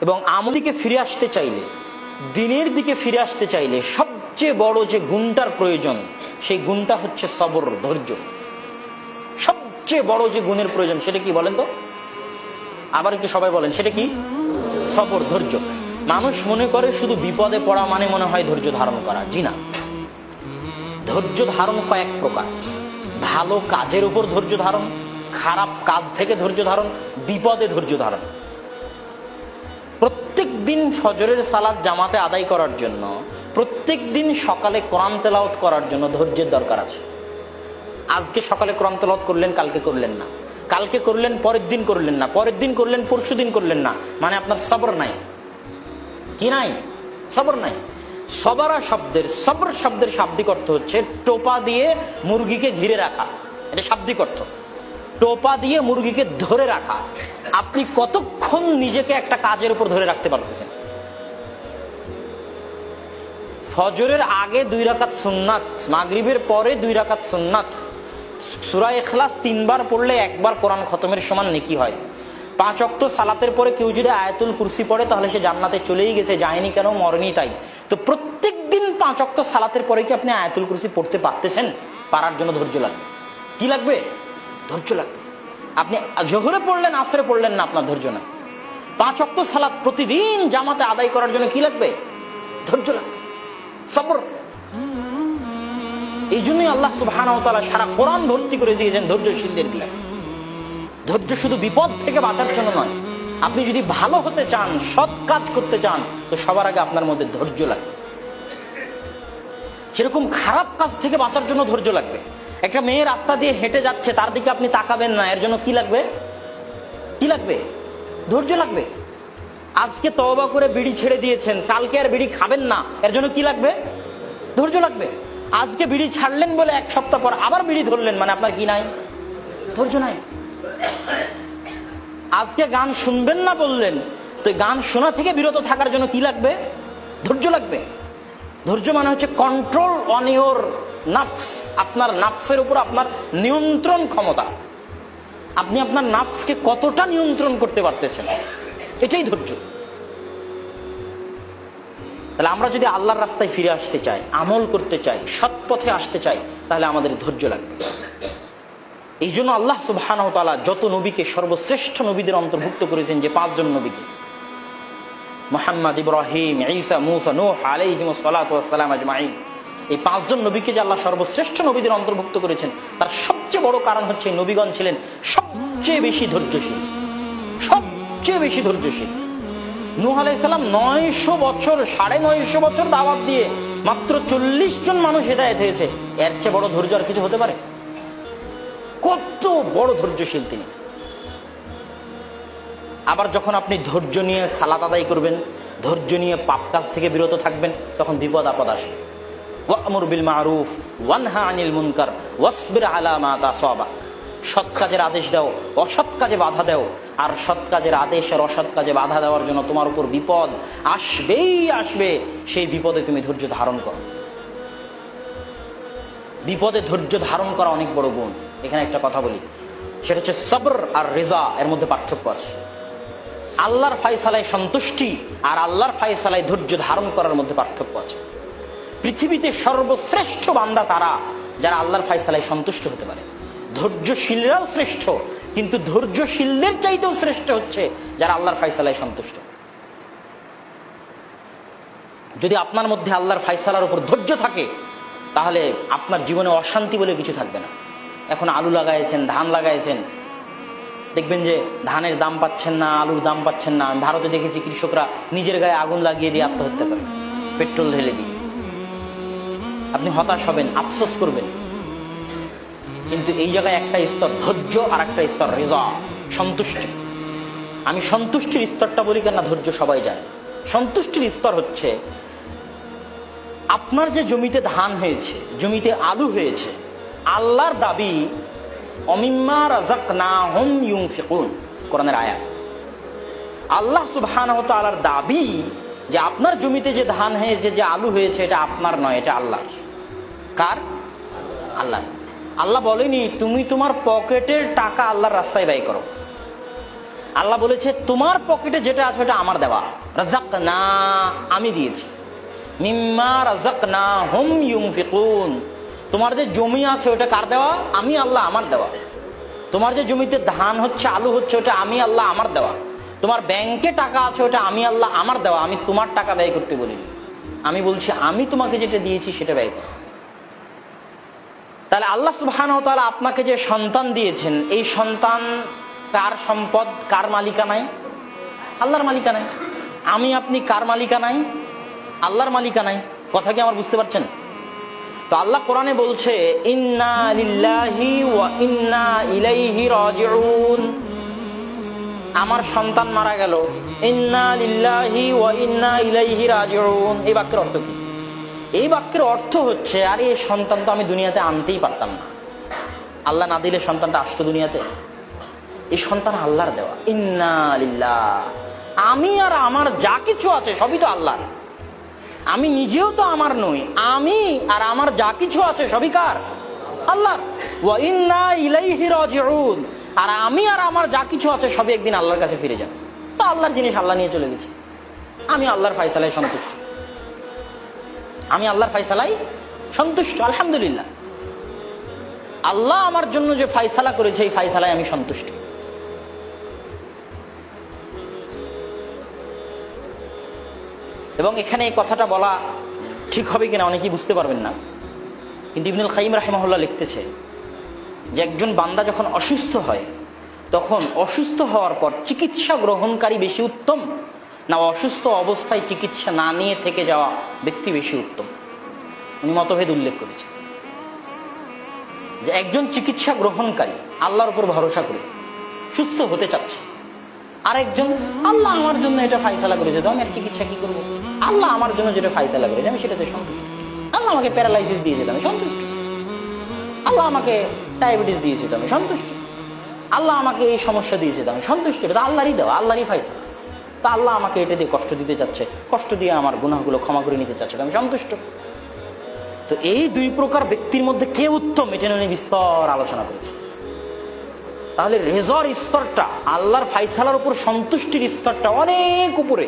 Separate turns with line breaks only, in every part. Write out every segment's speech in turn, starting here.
এবং আমদিকে ফিরে আসতে চাইলে, দিনের দিকে ফিরে আসতে চাইলে সবচেয়ে বড় যে গুণটার প্রয়োজন, সেই গুণটা হচ্ছে সবর, ধৈর্য। সবচেয়ে বড় যে গুণের প্রয়োজন, সেটা কি বলেন তো? আবার একটু সবাই বলেন, সেটা কি? সবর, ধৈর্য। মানুষ মনে করে শুধু বিপদে পড়া মানে মনে হয় ধৈর্য ধারণ করা, জি না? ধৈর্য ধারণ কয়েক প্রকার। ভালো কাজের উপর ধৈর্য ধারণ, খারাপ কাজ থেকে ধৈর্য ধারণ, বিপদে ধৈর্য ধারণ। দিন ফজরের সালাদ জামাতে আদায় করার জন্য প্রত্যেক দিন সকালে কোরআন তেলাওত করার জন্য ধৈর্যের দরকার আছে। আজকে সকালে কোরআন তেলাওত করলেন, কালকে করলেন না। কালকে করলেন, পরের দিন করলেন না। পরের দিন করলেন, পরশু দিন করলেন না। মানে আপনার সবর নাই। কি নাই? সবর নাই। সবারা শব্দের, সবর শব্দের শাব্দিক অর্থ হচ্ছে টোপা দিয়ে মুরগিকে ঘিরে রাখা। এটা শাব্দিক অর্থ। টোপা দিয়ে মুরগিকে ধরে রাখা। আপনি কতক্ষণ নিজেকে একটা কাজের উপর ধরে রাখতে পারতেছেন? ফজরের আগে দুই রাকাত সুন্নাত, মাগরিবের পরে দুই রাকাত সুন্নাত। সুরা এখলাস তিনবার পড়লে একবার কোরআন খতমের সমান নেকি হয়। পাঁচ অক্ত সালাতের পরে কেউ যদি আয়াতুল কুরসি পড়ে, তাহলে সে জান্নাতে চলেই গেছে, যায়নি কেন, মরেনি তাই। তো প্রত্যেক দিন পাঁচ অক্ত সালাতের পরে কি আপনি আয়াতুল কুরসি পড়তে পারতেছেন? পারার জন্য ধৈর্য লাগবে। কি লাগবে? ধৈর্য লাগবে। আপনি জোহরে পড়লেন, আসরে পড়লেন না আপনার ধৈর্য না পাঁচ অক্ত সালাত প্রতিদিন জামাতে আদায় করার জন্য কি লাগবে? ধৈর্য লাগবে। সবর। এই জন্যই আল্লাহ সুবহান সারা কোরআন ভর্তি করে দিয়েছেন ধৈর্যশীলদের দিয়ে। ধৈর্য শুধু বিপদ থেকে বাঁচার জন্য নয়। আপনি যদি ভালো হতে চান, সৎ কাজ করতে চান, তো সবার আগে আপনার মধ্যে ধৈর্য লাগবে। সেরকম খারাপ কাজ থেকে বাঁচার জন্য ধৈর্য লাগবে একটা মেয়ে রাস্তা দিয়ে হেঁটে যাচ্ছে, তার দিকে আপনি তাকাবেন না, এর জন্য কি লাগবে? কি লাগবে? ধৈর্য লাগবে? আজকে তওবা করে বিড়ি ছেড়ে দিয়েছেন, কালকে আর বিড়ি খাবেন না, এর জন্য কি লাগবে? ধৈর্য লাগবে। আজকে বিড়ি ছাড়লেন বলে এক সপ্তাহ পর আবার বিড়ি ধরলেন মানে আপনার কি নাই? ধৈর্য নাই। আজকে গান শুনবেন না বললেন, তো গান শোনা থেকে বিরত থাকার জন্য কি লাগবে? ধৈর্য লাগবে। ধৈর্য মানে হচ্ছে কন্ট্রোল অন ইউর নাফস, আপনার নাফসের উপর আপনার নিয়ন্ত্রণ ক্ষমতা। আপনি আপনার নাফসকে কতটা নিয়ন্ত্রণ করতে পারতেছেন? এটাই ধৈর্য। তাহলে আমরা যদি আল্লাহর রাস্তায় ফিরে আসতে চাই, আমল করতে চাই, সৎ পথে আসতে চাই, তাহলে আমাদের ধৈর্য লাগবে। এই জন্য আল্লাহ সুবহান যত নবীকে সর্বশ্রেষ্ঠ নবীদের অন্তর্ভুক্ত করেছেন যে পাঁচজন নবীকে, মোহাম্মদ ইব্রাহিম, ঈসা, মুসা, নূহ আলাইহিম সালাম আজমাইন। এই পাঁচজন নবীকে যে আল্লাহ সর্বশ্রেষ্ঠ নবীদের অন্তর্ভুক্ত করেছেন, তার সবচেয়ে বড় কারণ হচ্ছে নবীগণ ছিলেন সবচেয়ে বেশি ধৈর্যশীল। সবচেয়ে বেশি ধৈর্যশীল। নয়শো বছর, সাড়ে নয়শো বছর দাওয়াত দিয়ে মাত্র চল্লিশ জন মানুষ হেদায়ত হয়েছে। এর চেয়ে বড় ধৈর্য আর কিছু হতে পারে? কত বড় ধৈর্যশীল তিনি। আবার যখন আপনি ধৈর্য নিয়ে সালাত আদায় করবেন, ধৈর্য নিয়ে পাপ কাজ থেকে বিরত থাকবেন, তখন বিপদ আপদ আসে। ওয়ামুর বিল মারুফ, ওয়ানহা আনিল মুনকার, ওয়াসবির আলা মা তাসাবাক সৎ কাজের আদেশ দাও, অসৎ কাজে বাধা দাও, আর সৎ কাজের আদেশ আর অসৎ কাজে বাধা দেওয়ার জন্য তোমার উপর বিপদ আসবেই আসবে, সেই বিপদে তুমি ধৈর্য ধারণ করো। বিপদে ধৈর্য ধারণ করা অনেক বড় গুণ। এখানে একটা কথা বলি, সেটা হচ্ছে সবর আর রেজা এর মধ্যে পার্থক্য আছে। আল্লাহর ফাইসালায় সন্তুষ্টি আর আল্লাহর ফাইসালায় ধৈর্য ধারণ করার মধ্যে পার্থক্য আছে। পৃথিবীতে সর্বশ্রেষ্ঠ বান্দা তারা, যারা আল্লাহর ফাইসালায় সন্তুষ্ট হতে পারে। ধৈর্যশীলরাও শ্রেষ্ঠ, কিন্তু ধৈর্যশীলদের চাইতেও শ্রেষ্ঠ হচ্ছে যারা আল্লাহর ফাইসালায় সন্তুষ্ট। যদি আপনার মধ্যে আল্লাহর ফাইসালার উপর ধৈর্য থাকে, তাহলে আপনার জীবনে অশান্তি বলে কিছু থাকবে না। এখন আলু লাগাইছেন, ধান লাগাইছেন। দেখবেন যে ধানের দাম পাচ্ছেন না, আলুর দাম পাচ্ছেন না। ভারতে দেখেছি কৃষকরা নিজের গায়ে আগুন লাগিয়ে দিয়ে আত্মহত্যা করে। পেট্রোল ঢেলে দিয়ে। আপনি হতাশ হবেন, আফসোস করবেন। কিন্তু এই জায়গায় একটা স্তর ধৈর্য আর একটা স্তর রেজা, সন্তুষ্টি। আমি সন্তুষ্টির স্তরটা বলি কেন ধৈর্য সবাই যায় সন্তুষ্টির স্তর হচ্ছে, আপনার যে জমিতে ধান হয়েছে, জমিতে আলু হয়েছে, আল্লাহর দাবি, অমিম্মা রাজাক না হোম ইউং ফিকুন কোরআনের আয়াত আল্লাহ সুবহান দাবি যে আপনার জমিতে যে ধান হয়েছে, যে আলু হয়েছে, এটা আপনার নয়, এটা আল্লাহর। কার? আল্লাহ। আল্লাহ বলেনি, তুমি তোমার পকেটের টাকা আল্লাহর রাস্তায় ব্যয় করো। আল্লাহ বলেছে, তোমার পকেটে যেটা আছে, ওটা আমার দেওয়া। রাজাক না আমি দিয়েছি। মিম্মা রাজাক না হুম ইউমফিকুন তোমার যে জমি আছে, ওটা কার দেওয়া? আমি আল্লাহ, আমার দেওয়া। তোমার যে জমিতে ধান হচ্ছে, আলু হচ্ছে, ওটা আমি আল্লাহ, আমার দেওয়া। তোমার ব্যাংকে টাকা আছে, ওটা আমি আল্লাহ আমার দেওয়া, আমি তোমার টাকা ব্যয় করতে বলিনি। আমি বলছি, আমি তোমাকে যেটা দিয়েছি সেটা ব্যয় তাহলে আল্লাহ সুবহান আপনাকে যে সন্তান দিয়েছেন, এই সন্তান কার সম্পদ, কার মালিকানায় আল্লাহর মালিকানায় আমি, আপনি কার মালিকানায় আল্লাহর মালিকানায় কথা কি আমার বুঝতে পারছেন? তো আল্লাহ কোরআনে বলছে ইন্না ইলাইহি রাজিউন। আমার সন্তান মারা গেল। ইন্না লিল্লাহি ওয়া ইন্না ইলাইহি রাজিউন। এই বাক্যের অর্থ কি? এই বাক্যের অর্থ হচ্ছে, আরে, এই সন্তান তো আমি দুনিয়াতে আনতেই পারতাম না। আল্লাহ না দিলে সন্তানটা আসতো দুনিয়াতে? এই সন্তান আল্লাহর দেওয়া। ইন্না লিল্লাহ। আমি আর আমার যা কিছু আছে সবই তো আল্লাহর। আমি নিজেও তো আমার নই। আমি আর আমার যা কিছু আছে সবই কার? আল্লাহর। ওয়া ইন্না ইলাইহি রাজিউন। আর আমি আর আমার যা কিছু আছে সবই একদিন আল্লাহর কাছে ফিরে যাবে। তো আল্লাহর জিনিস আল্লাহ নিয়ে চলে গেছে। আমি আল্লাহর ফাইসালায় সন্তুষ্ট। আমি আল্লাহর ফাইসালাই সন্তুষ্ট, আলহামদুলিল্লাহ। আল্লাহ আমার জন্য যে ফাইসালা করেছে, এই ফাইসালায় আমি সন্তুষ্ট। এবং এখানে এই কথাটা বলা ঠিক হবে কিনা অনেকেই বুঝতে পারবেন না। কিন্তু ইবনুল খাইম রাহেমহল্লা লিখতেছে যে একজন বান্দা যখন অসুস্থ হয়, তখন অসুস্থ হওয়ার পর চিকিৎসা গ্রহণকারী বেশি উত্তম, না অসুস্থ অবস্থায় চিকিৎসা না নিয়ে থেকে যাওয়া ব্যক্তি বেশি উত্তম। উনি মতভেদ উল্লেখ করেছেন। যে একজন চিকিৎসা গ্রহণকারী আল্লাহর উপর ভরসা করে সুস্থ হতে চাচ্ছে, আরেকজন আল্লাহ আমার জন্য এটা ফাইসালা করেছে, তো আমি আর চিকিৎসা কি করব? আল্লাহ আমার জন্য যেটা ফাইসালা করেছে, আমি সেটাতে সন্তুষ্ট। আল্লাহ আমাকে প্যারালাইসিস দিয়েছে তো আমি সন্তুষ্ট। আমাকে ডায়াবেটিস দিয়েছে, তো আমি সন্তুষ্ট। আল্লাহ আমাকে এই সমস্যা দিয়েছে, তো আমি সন্তুষ্ট। এটা আল্লাহরই দেওয়া, আল্লাহরই ফাইসালা তা আল্লাহ আমাকে এটা দিয়ে কষ্ট দিতে চাচ্ছে, কষ্ট দিয়ে আমার গুনাহগুলো ক্ষমা করে নিতে চাচ্ছে আমি সন্তুষ্ট। তো এই দুই প্রকার ব্যক্তির মধ্যে কে উত্তম, এটা নিয়ে বিস্তর আলোচনা করেছে। তাহলে রেজর স্তরটা, আল্লাহর ফাইসালার উপর সন্তুষ্টির স্তরটা অনেক উপরে।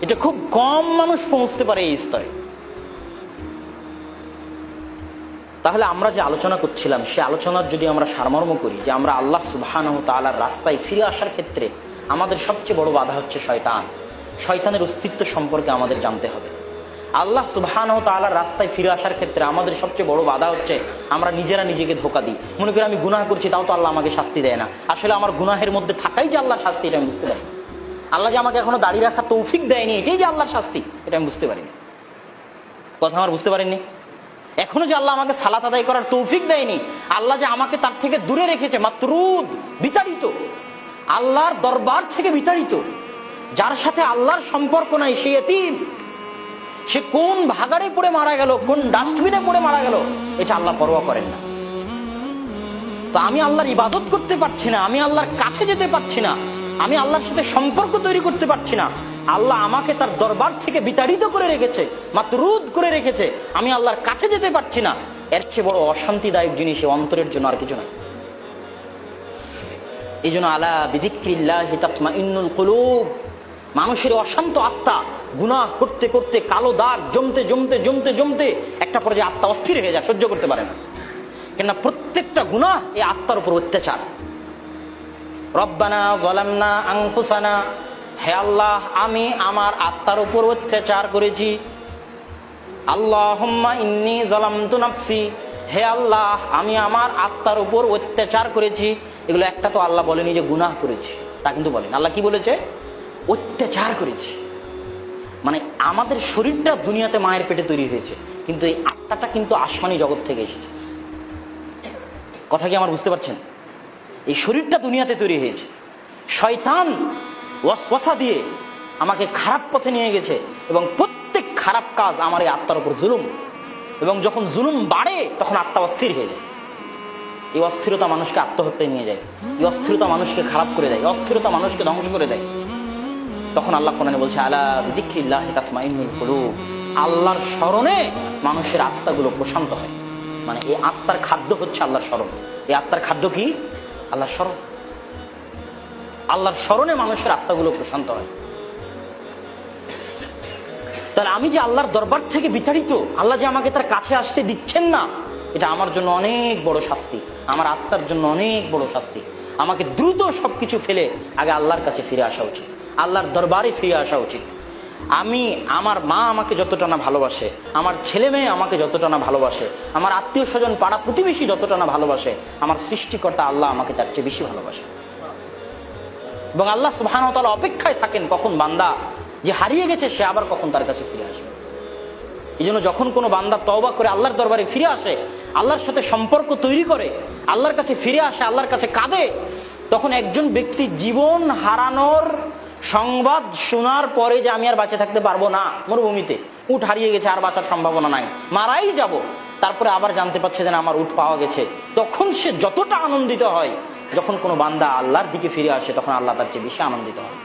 এটা খুব কম মানুষ পৌঁছতে পারে এই স্তরে। তাহলে আমরা যে আলোচনা করছিলাম, সে আলোচনার যদি আমরা সারমর্ম করি যে আমরা আল্লাহ সুবাহান তালার রাস্তায় ফিরে আসার ক্ষেত্রে আমাদের সবচেয়ে বড় বাধা হচ্ছে শয়তান। শয়তানের অস্তিত্ব সম্পর্কে আমাদের জানতে হবে। আল্লাহ সুবহান তালার রাস্তায় ফিরে আসার ক্ষেত্রে আমাদের সবচেয়ে বড় বাধা হচ্ছে আমরা নিজেরা নিজেকে ধোকা দিই। মনে করি আমি গুনাহ করছি, তাও তো আল্লাহ আমাকে শাস্তি দেয় না। আসলে আমার গুনাহের মধ্যে থাকাই যে আল্লাহ শাস্তি, এটা আমি বুঝতে পারি আল্লাহ যে আমাকে এখনও দাঁড়িয়ে রাখার তৌফিক দেয়নি, এটাই যে আল্লাহর শাস্তি, এটা আমি বুঝতে পারিনি। কথা আমার বুঝতে পারেননি? এখনও যে আল্লাহ আমাকে সালাত আদায় করার তৌফিক দেয়নি, আল্লাহ যে আমাকে তার থেকে দূরে রেখেছে, মাতরুদ, বিতাড়িত। আল্লাহর দরবার থেকে বিতাড়িত। যার সাথে আল্লাহর সম্পর্ক নাই, সে এতিম। সে কোন ভাগাড়ে পড়ে মারা গেল, কোন ডাস্টবিনে পড়ে মারা গেল, এটা আল্লাহ পরোয়া করেন না। তো আমি আল্লাহর ইবাদত করতে পারছি না, আমি আল্লাহর কাছে যেতে পারছি না, আমি আল্লাহর সাথে সম্পর্ক তৈরি করতে পারছি না। আল্লাহ আমাকে তার দরবার থেকে বিতাড়িত করে রেখেছে, মাতরুদ করে রেখেছে। আমি আল্লাহর কাছে যেতে পারছি না। এর চেয়ে বড় অশান্তিদায়ক জিনিস অন্তরের জন্য আর কিছু না। এই জন্য আলা বিধিক্রিল্লাহ ইন্নুল কুলুব। মানুষের অশান্ত আত্মা গুনাহ করতে করতে কালো দাগ জমতে জমতে জমতে জমতে একটা পর্যায়ে আত্মা অস্থির হয়ে যায়, সহ্য করতে পারে না। কেননা প্রত্যেকটা গুনাহ এই আত্মার উপর অত্যাচার। রব্বানা জলামনা আংফুসানা হে আল্লাহ, আমি আমার আত্মার উপর অত্যাচার করেছি। আল্লাহ ইন্নি নাফসি। হে আল্লাহ, আমি আমার আত্মার উপর অত্যাচার করেছি। এগুলো একটা তো আল্লাহ বলেনি যে গুনাহ করেছি, তা কিন্তু বলেন। আল্লাহ কি বলেছে? অত্যাচার করেছি। মানে আমাদের শরীরটা দুনিয়াতে মায়ের পেটে তৈরি হয়েছে, কিন্তু এই আত্মাটা কিন্তু আসমানি জগৎ থেকে এসেছে। কথা কি আমার বুঝতে পারছেন? এই শরীরটা দুনিয়াতে তৈরি হয়েছে। শয়তান ওয়াসওয়াসা দিয়ে আমাকে খারাপ পথে নিয়ে গেছে এবং প্রত্যেক খারাপ কাজ আমার এই আত্মার উপর জুলুম। এবং যখন জুলুম বাড়ে, তখন আত্মা অস্থির হয়ে যায়। এই অস্থিরতা মানুষকে আত্মহত্যায় নিয়ে যায়। এই অস্থিরতা মানুষকে খারাপ করে দেয়। অস্থিরতা মানুষকে ধ্বংস করে দেয়। তখন আল্লাহ কোরআনে বলছে আল্লাহ আল্লাহর স্মরণে মানুষের আত্মাগুলো প্রশান্ত হয়। মানে এই আত্মার খাদ্য হচ্ছে আল্লাহর স্মরণ। এই আত্মার খাদ্য কি? আল্লাহর স্মরণ। আল্লাহর স্মরণে মানুষের আত্মাগুলো প্রশান্ত হয়। তাহলে আমি যে আল্লাহর দরবার থেকে বিতাড়িত, আল্লাহ যে আমাকে তার কাছে আসতে দিচ্ছেন না, এটা আমার জন্য অনেক বড় শাস্তি, আমার আত্মার জন্য অনেক বড় শাস্তি। আমাকে দ্রুত সবকিছু ফেলে আগে আল্লাহর কাছে ফিরে আসা উচিত, আল্লাহর দরবারে ফিরে আসা উচিত। আমি, আমার মা আমাকে যতটা না ভালোবাসে, আমার ছেলে মেয়ে আমাকে যতটা না ভালোবাসে, আমার আত্মীয় স্বজন পাড়া প্রতিবেশী যতটা না ভালোবাসে, আমার সৃষ্টিকর্তা আল্লাহ আমাকে তার চেয়ে বেশি ভালোবাসে। এবং আল্লাহ সুবহান অপেক্ষায় থাকেন কখন বান্দা যে হারিয়ে গেছে, সে আবার কখন তার কাছে ফিরে আসবে। এই জন্য যখন কোনো বান্দা তওবা করে আল্লাহর দরবারে ফিরে আসে, আল্লাহর সাথে সম্পর্ক তৈরি করে, আল্লাহর কাছে ফিরে আসে, আল্লাহর কাছে কাঁদে, তখন একজন ব্যক্তি জীবন হারানোর সংবাদ শোনার পরে যে আমি আর বাঁচে থাকতে পারব না মরুভূমিতে, উঠ হারিয়ে গেছে, আর বাঁচার সম্ভাবনা নাই, মারাই যাব। তারপরে আবার জানতে পারছে যে আমার উঠ পাওয়া গেছে। তখন সে যতটা আনন্দিত হয় যখন কোনো বান্দা আল্লাহর দিকে ফিরে আসে, তখন আল্লাহ তার চেয়ে বেশি আনন্দিত হয়।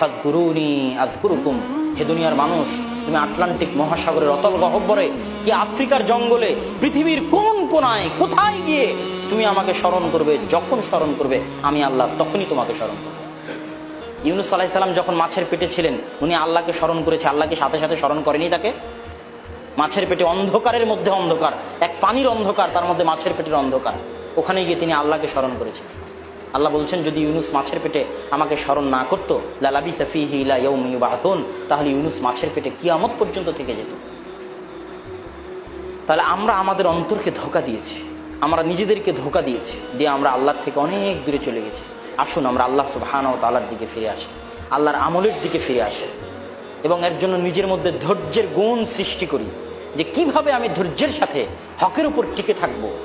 ফাদকুরুনি আযকুরুকুম। হে দুনিয়ার মানুষ, তুমি আটলান্টিক মহাসাগরের অতল গহব্বরে কি আফ্রিকার জঙ্গলে, পৃথিবীর কোন কোনায়, কোথায় গিয়ে তুমি আমাকে স্মরণ করবে? যখন স্মরণ করবে, আমি আল্লাহ তখনই তোমাকে স্মরণ করব। ইউনুস আলাইহিস সালাম যখন মাছের পেটে ছিলেন, উনি আল্লাহকে স্মরণ করেছে, আল্লাহকে সাথে সাথে স্মরণ করেনি তাকে? মাছের পেটে অন্ধকারের মধ্যে অন্ধকার, এক পানির অন্ধকার, তার মধ্যে মাছের পেটের অন্ধকার। ওখানে গিয়ে তিনি আল্লাহকে স্মরণ করেছেন। আল্লাহ বলছেন, যদি ইউনুস মাছের পেটে আমাকে স্মরণ না করতো লালাবি তাফিহি ইলা ইয়াউমি ইউবাআসুন তাহলে ইউনুস মাছের পেটে কিয়ামত পর্যন্ত থেকে যেত। তাহলে আমরা আমাদের অন্তরকে ধোকা দিয়েছি। আমরা নিজেদেরকে ধোকা দিয়েছি দিয়ে আমরা আল্লাহ থেকে অনেক দূরে চলে গেছি। আসুন আমরা আল্লাহ সুবহানাহু ওয়া তাআলার দিকে ফিরে আসি। আল্লাহর আমলের দিকে ফিরে আসি। এবং এর জন্য নিজের মধ্যে ধৈর্যের গুণ সৃষ্টি করি যে কীভাবে আমি ধৈর্যের সাথে হকের উপর টিকে থাকব।